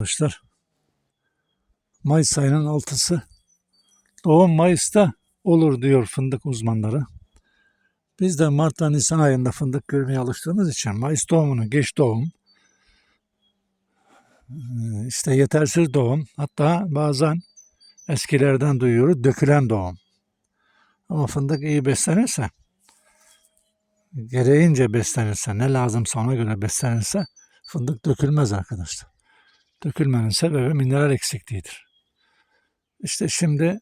Arkadaşlar Mayıs ayının altısı doğum Mayıs'ta olur diyor fındık uzmanları. Biz de Mart'ta Nisan ayında fındık görmeye alıştığımız için Mayıs doğumunu geç doğum işte yetersiz doğum hatta bazen eskilerden duyuyoruz dökülen doğum. Ama fındık iyi beslenirse gereğince beslenirse ne lazımsa ona göre beslenirse fındık dökülmez arkadaşlar. Dökülmenin sebebi mineral eksikliğidir. İşte şimdi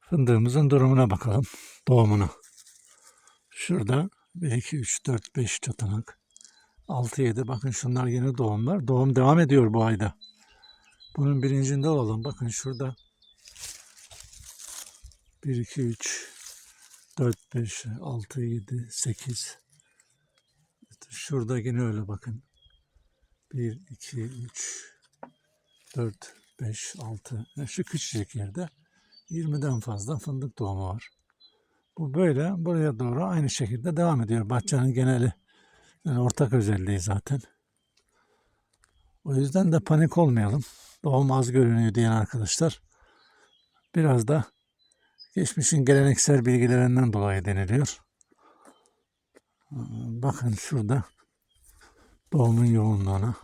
fındığımızın durumuna bakalım. Doğumuna. Şurada 1, 2, 3, 4, 5 çatanak. 6, 7. Bakın şunlar yeni doğumlar. Doğum devam ediyor bu ayda. Bunun bilincinde olalım. Bakın şurada 1, 2, 3, 4, 5, 6, 7, 8. Şurada yine öyle bakın. 1, 2, 3, 4, 5, 6. Şu küçücük yerde 20'den fazla fındık doğumu var. Bu böyle buraya doğru aynı şekilde devam ediyor. Bahçenin geneli yani ortak özelliği zaten. O yüzden de panik olmayalım. Doğum az görünüyor diyen arkadaşlar. Biraz da geçmişin geleneksel bilgilerinden dolayı deniliyor. Bakın şurada doğumun yoğunluğuna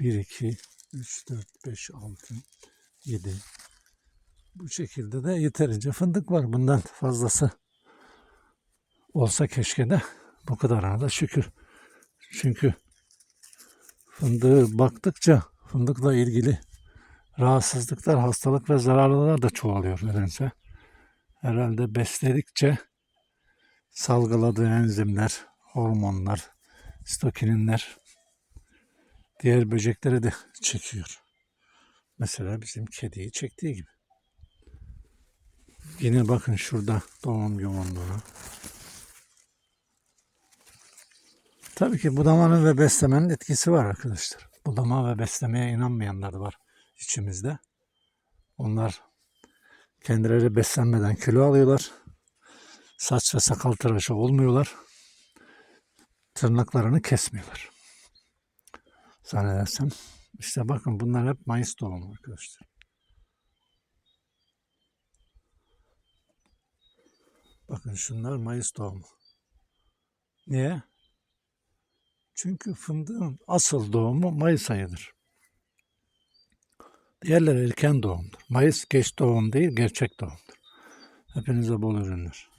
1, 2, 3, 4, 5, 6, 7. Bu şekilde de yeterince fındık var. Bundan fazlası olsa keşke de bu kadarına da şükür. Çünkü fındığı baktıkça fındıkla ilgili rahatsızlıklar, hastalık ve zararlılar da çoğalıyor nedense. Herhalde besledikçe salgıladığı enzimler, hormonlar, stokininler diğer böcekleri de çekiyor. Mesela bizim kediyi çektiği gibi. Yine bakın şurada doğum yoğunluğuna. Tabii ki budamanın ve beslemenin etkisi var arkadaşlar. Budama ve beslemeye inanmayanlar var içimizde. Onlar kendileri beslenmeden kilo alıyorlar. Saç ve sakal tıraşı olmuyorlar. Tırnaklarını kesmiyorlar. Zannedersem. İşte bakın bunlar hep Mayıs doğumu arkadaşlar. Bakın şunlar Mayıs doğumu. Niye? Çünkü fındığın asıl doğumu Mayıs ayıdır. Diğerleri erken doğumdur. Mayıs geç doğum değil, gerçek doğumdur. Hepinize bol ürünler.